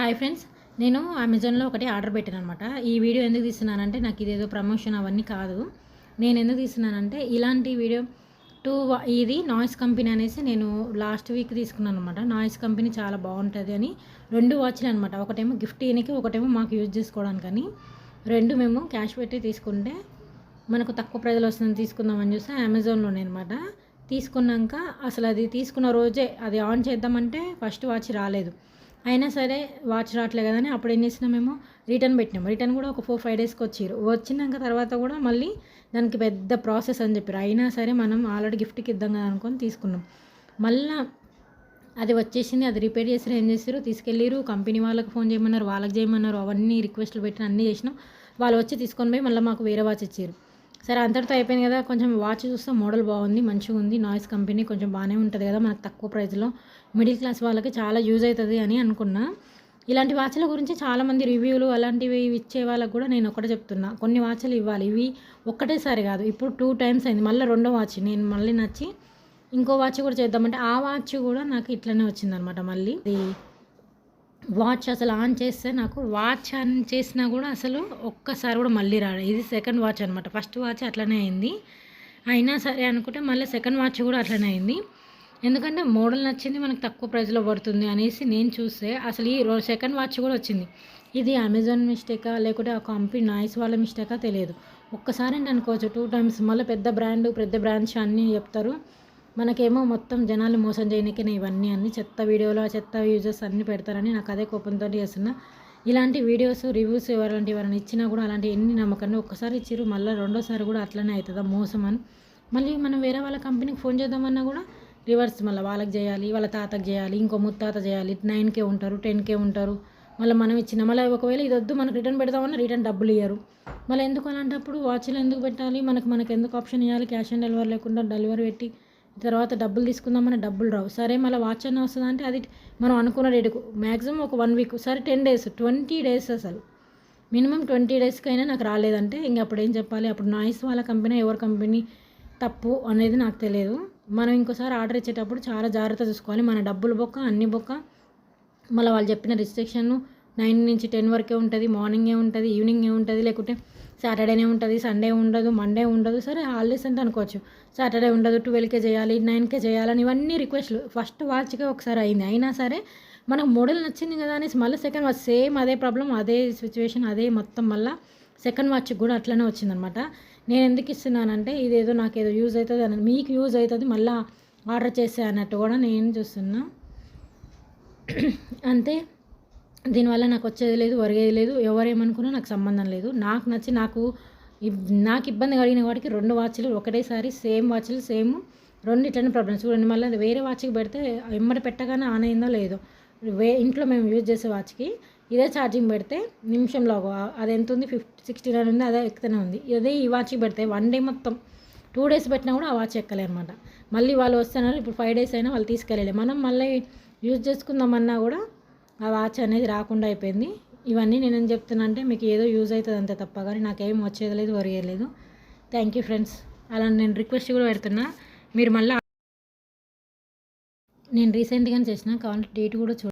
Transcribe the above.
Hi friends నేను అమెజాన్లో ఒకటి ఆర్డర్ పెట్టాను అనమాట ఈ వీడియో ఎందుకు తీస్తున్నానంటే నాకు ఇదేదో ప్రమోషన్ అవన్నీ కాదు. నేను ఎందుకు తీస్తున్నానంటే ఇలాంటి వీడియో టూ ఇది నాయిస్ కంపెనీ అనేసి నేను లాస్ట్ వీక్ తీసుకున్నాను అనమాట నాయిస్ కంపెనీ చాలా బాగుంటుంది అని రెండు వాచ్లు అనమాట ఒకటేమో గిఫ్ట్ ఇయనికి ఒకటేమో మాకు యూజ్ చేసుకోవడానికని రెండు మేము క్యాష్ పెట్టి తీసుకుంటే మనకు తక్కువ ప్రజలు వస్తుంది తీసుకుందామని చూస్తే అమెజాన్లోనే అనమాట తీసుకున్నాక అసలు అది తీసుకున్న రోజే అది ఆన్ చేద్దామంటే ఫస్ట్ వాచ్ రాలేదు. అయినా సరే వాచ్ రావట్లే కదని అప్పుడు ఏం చేసినా మేము? రిటర్న్ పెట్టినాము రిటర్న్ కూడా ఒక ఫోర్ ఫైవ్ డేస్కి వచ్చారు వచ్చినాక తర్వాత కూడా మళ్ళీ దానికి పెద్ద ప్రాసెస్ అని చెప్పారు. అయినా సరే మనం ఆల్రెడీ గిఫ్ట్కి ఇద్దాం కదా అనుకొని తీసుకున్నాం. మళ్ళీ అది వచ్చేసింది అది రిపేర్ చేసారు ఏం చేసారు తీసుకెళ్ళారు కంపెనీ వాళ్ళకి ఫోన్ చేయమన్నారు వాళ్ళకి చేయమన్నారు. అవన్నీ రిక్వెస్ట్లు పెట్టిన అన్నీ చేసినాం. వాళ్ళు వచ్చి తీసుకొని పోయి మళ్ళీ మాకు వేరే వాచ్ ఇచ్చారు సరే అంతటితో అయిపోయింది కదా. కొంచెం వాచ్ చూస్తే మోడల్ బాగుంది మంచిగా ఉంది నాయిస్ కంపెనీ కొంచెం బాగానే ఉంటుంది కదా మనకు తక్కువ ప్రైస్లో మిడిల్ క్లాస్ వాళ్ళకి చాలా యూజ్ అవుతుంది అని అనుకున్నా. ఇలాంటి వాచ్ల గురించి చాలామంది రివ్యూలు అలాంటివి ఇచ్చే వాళ్ళకు కూడా నేను ఒకటే చెప్తున్నా. కొన్ని వాచ్లు ఇవ్వాలి. ఇవి ఒక్కటేసారి కాదు. ఇప్పుడు టూ టైమ్స్ అయింది. మళ్ళీ రెండో వాచ్ నేను మళ్ళీ నచ్చి ఇంకో వాచ్ కూడా చేద్దామంటే ఆ వాచ్ కూడా నాకు ఇట్లనే వచ్చిందనమాట మళ్ళీ. వాచ్ అసలు ఆన్ చేస్తే నాకు వాచ్ ఆన్ చేసినా కూడా అసలు ఒక్కసారి కూడా మళ్ళీ రాడు ఇది సెకండ్ వాచ్ అనమాట ఫస్ట్ వాచ్ అట్లనే అయింది. అయినా సరే అనుకుంటే మళ్ళీ సెకండ్ వాచ్ కూడా అట్లనే అయింది. ఎందుకంటే మోడల్ నచ్చింది మనకు తక్కువ ప్రైస్లో పడుతుంది అనేసి నేను చూస్తే అసలు ఈ రోజు సెకండ్ వాచ్ కూడా వచ్చింది. ఇది అమెజాన్ మిస్టేకా లేకుంటే ఆ కంపెనీ నాయిస్ వాళ్ళ మిస్టేకా తెలియదు. ఒక్కసారి అంటే అనుకోవచ్చు టూ టైమ్స్ మళ్ళీ పెద్ద బ్రాండ్ పెద్ద బ్రాండ్స్ అన్నీ చెప్తారు. మనకేమో మొత్తం జనాలు మోసం చేయనికనే ఇవన్నీ అన్ని చెత్త వీడియోలో చెత్త యూజెస్ అన్నీ పెడతారని నాకు అదే కోపంతో చేస్తున్నా. ఇలాంటి వీడియోస్ రివ్యూస్ ఎవరంటే ఎవరైనా ఇచ్చినా కూడా అలాంటి ఎన్ని నమ్మకండి ఒక్కసారి ఇచ్చిరు మళ్ళీ రెండోసారి కూడా అట్లనే అవుతుందా మోసం అని. మళ్ళీ మనం వేరే వాళ్ళ కంపెనీకి ఫోన్ చేద్దామన్నా కూడా రివర్స్ మళ్ళీ వాళ్ళకి చేయాలి వాళ్ళ తాతకి చేయాలి ఇంకో ముత్తాత చేయాలి నైన్కే ఉంటారు టెన్కే ఉంటారు. మళ్ళీ మనం ఇచ్చిన మళ్ళీ ఒకవేళ ఇది వద్దు మనకు రిటర్న్ పెడదామన్నా రిటర్న్ డబ్బులు ఇయ్యరు. మళ్ళీ ఎందుకు అలాంటప్పుడు వాచ్లు ఎందుకు పెట్టాలి? మనకు మనకు ఎందుకు ఆప్షన్ ఇవ్వాలి క్యాష్ ఆన్ డెలివరీ లేకుండా డెలివరీ పెట్టి తర్వాత డబ్బులు తీసుకుందామని డబ్బులు రావు. సరే మళ్ళీ వాచ్ అన్న వస్తుంది అంటే అది మనం అనుకున్న రేటుకు. మ్యాక్సిమం ఒక వన్ వీక్ సరే టెన్ డేస్ ట్వంటీ డేస్ అసలు. మినిమం ట్వంటీ డేస్కైనా నాకు రాలేదంటే ఇంక అప్పుడు ఏం చెప్పాలి? అప్పుడు నాయిస్ వాళ్ళ కంపెనీ ఎవరి కంపెనీ తప్పు అనేది నాకు తెలియదు. మనం ఇంకోసారి ఆర్డర్ ఇచ్చేటప్పుడు చాలా జాగ్రత్త చూసుకోవాలి. మన డబ్బులు బొక్క అన్ని బొక్క. మళ్ళీ వాళ్ళు చెప్పిన రిస్ట్రిక్షన్ నైన్ నుంచి టెన్ వరకే ఉంటుంది మార్నింగే ఉంటుంది ఈవినింగే ఉంటుంది లేకుంటే సాటర్డేనే ఉంటుంది సండే ఉండదు మండే ఉండదు సరే హాలిడేస్ అంటే అనుకోవచ్చు. సాటర్డే ఉండదు ట్వెల్వ్కే చేయాలి నైన్కే చేయాలని ఇవన్నీ రిక్వెస్ట్లు. ఫస్ట్ వాచ్కే ఒకసారి అయింది. అయినా సరే మనకు మోడల్ నచ్చింది కదా అనేసి మళ్ళీ సెకండ్ వాచ్ సేమ్ అదే ప్రాబ్లం అదే సిచ్యువేషన్ అదే మొత్తం మళ్ళీ సెకండ్ వాచ్ కూడా అట్లనే వచ్చిందనమాట. నేను ఎందుకు ఇస్తున్నానంటే ఇదేదో నాకు ఏదో యూజ్ అవుతుంది అని మీకు యూజ్ అవుతుంది మళ్ళీ ఆర్డర్ చేసే అన్నట్టు కూడా నేను చూస్తున్నా. అంతే. దీనివల్ల నాకు వచ్చేది లేదు ఒరిగేది లేదు ఎవరేమనుకున్నా నాకు సంబంధం లేదు. నాకు నచ్చి నాకు నాకు ఇబ్బంది కలిగిన వాడికి రెండు వాచ్లు ఒకటేసారి సేమ్ వాచ్లు సేమ్ రెండు ఇట్లనే ప్రాబ్లమ్స్ చూడండి మళ్ళీ వేరే వాచ్కి పెడితే ఎమ్మడి పెట్టగానే ఆన్ అయిందో లేదో. వే ఇంట్లో మేము యూజ్ చేసే వాచ్కి ఇదే ఛార్జింగ్ పెడితే నిమిషంలో అది ఎంత ఉంది? ఫిఫ్టీ సిక్స్టీ నైన్ ఉంది అదే ఎక్కుతూనే ఉంది. ఇదే ఈ వాచ్కి పెడితే వన్ డే మొత్తం టూ డేస్ పెట్టినా కూడా ఆ వాచ్ ఎక్కలే అనమాట మళ్ళీ వాళ్ళు వస్తున్నారు ఇప్పుడు ఫైవ్ డేస్ అయినా వాళ్ళు తీసుకెళ్ళలే. మనం మళ్ళీ యూజ్ చేసుకుందామన్నా కూడా ఆ వాచ్ అనేది రాకుండా అయిపోయింది. ఇవన్నీ నేనేం చెప్తున్నా అంటే మీకు ఏదో యూజ్ అవుతుంది అంతే తప్ప కానీ నాకేం వచ్చేది లేదు వరియలేదు థ్యాంక్ యూ ఫ్రెండ్స్ అలా నేను రిక్వెస్ట్ కూడా పెడుతున్నా. మీరు మళ్ళీ నేను రీసెంట్గానే చేసిన కావాలంటే డేట్ కూడా చూడండి.